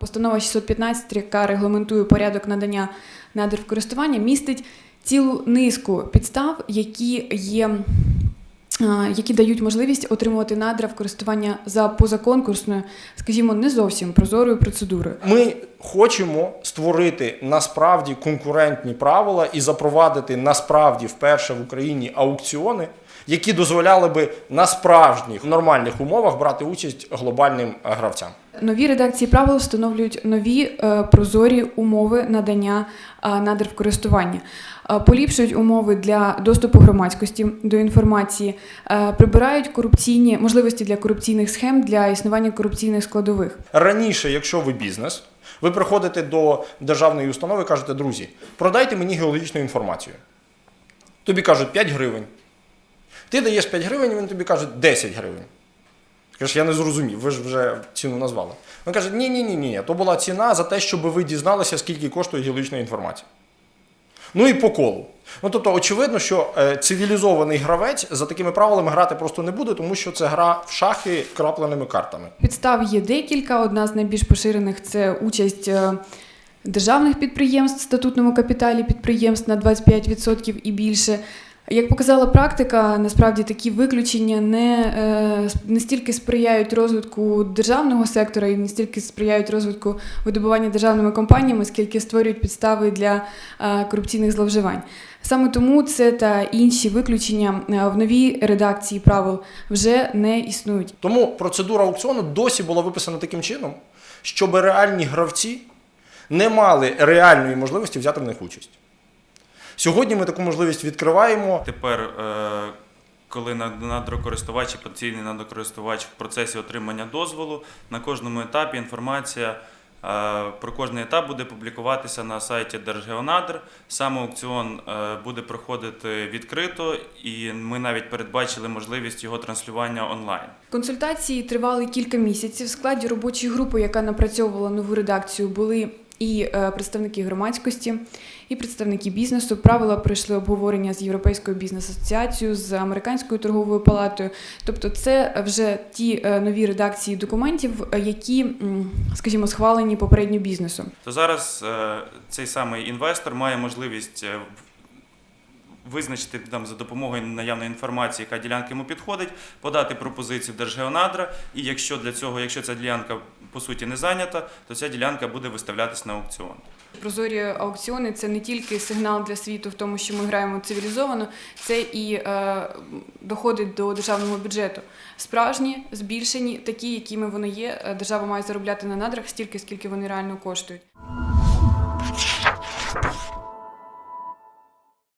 Постанова 615, яка регламентує порядок надання надр в користування, містить цілу низку підстав, які є. Які дають можливість отримувати надра в користування за позаконкурсною, скажімо, не зовсім прозорою процедурою. Ми хочемо створити насправді конкурентні правила і запровадити насправді вперше в Україні аукціони, які дозволяли би на справжніх нормальних умовах брати участь глобальним гравцям. Нові редакції правил встановлюють нові е, прозорі умови надання е, надр в користування, е, поліпшують умови для доступу громадськості до інформації, прибирають корупційні можливості для корупційних схем для існування корупційних складових. Раніше, якщо ви бізнес, ви приходите до державної установи і кажете, друзі, продайте мені геологічну інформацію. Тобі кажуть 5 гривень. Ти даєш 5 гривень, він тобі каже 10 гривень. Кажеш, я не зрозумів, ви ж вже ціну назвали. Він каже, ні, ні, ні, ні, то була ціна за те, щоб ви дізналися, скільки коштує геологічна інформація. Ну і по колу. Ну тобто, очевидно, що е, цивілізований гравець за такими правилами грати просто не буде, тому що це гра в шахи крапленими картами. Підстав є декілька. Одна з найбільш поширених це участь е, державних підприємств в статутному капіталі підприємств на 25% і більше. Як показала практика, насправді такі виключення не, е, не стільки сприяють розвитку державного сектора і не стільки сприяють розвитку видобування державними компаніями, скільки створюють підстави для е, корупційних зловживань. Саме тому це та інші виключення е, в новій редакції правил вже не існують. Тому процедура аукціону досі була виписана таким чином, щоб реальні гравці не мали реальної можливості взяти в них участь. Сьогодні ми таку можливість відкриваємо. Тепер, е, коли над- надрокористувач і потенційний надрокористувач в процесі отримання дозволу, на кожному етапі інформація е, про кожний етап буде публікуватися на сайті Держгеонадр. Сам аукціон е, буде проходити відкрито, і ми навіть передбачили можливість його транслювання онлайн. Консультації тривали кілька місяців. В складі робочої групи, яка напрацьовувала нову редакцію, були і е, представники громадськості, і представники бізнесу. Правила пройшли обговорення з Європейською бізнес-асоціацією, з американською торговою палатою. Тобто, це вже ті е, нові редакції документів, е, які, скажімо, схвалені попередньо бізнесом. То зараз цей самий інвестор має можливість визначити там за допомогою наявної інформації, яка ділянка йому підходить, подати пропозицію в Держгеонадра, і якщо для цього, якщо ця ділянка по суті не зайнята, то ця ділянка буде виставлятися на аукціон. Прозорі аукціони це не тільки сигнал для світу в тому, що ми граємо цивілізовано, це і е, доходить до державного бюджету. Справжні, збільшені, такі, якими вони є. е, Держава має заробляти на надрах стільки, скільки вони реально коштують.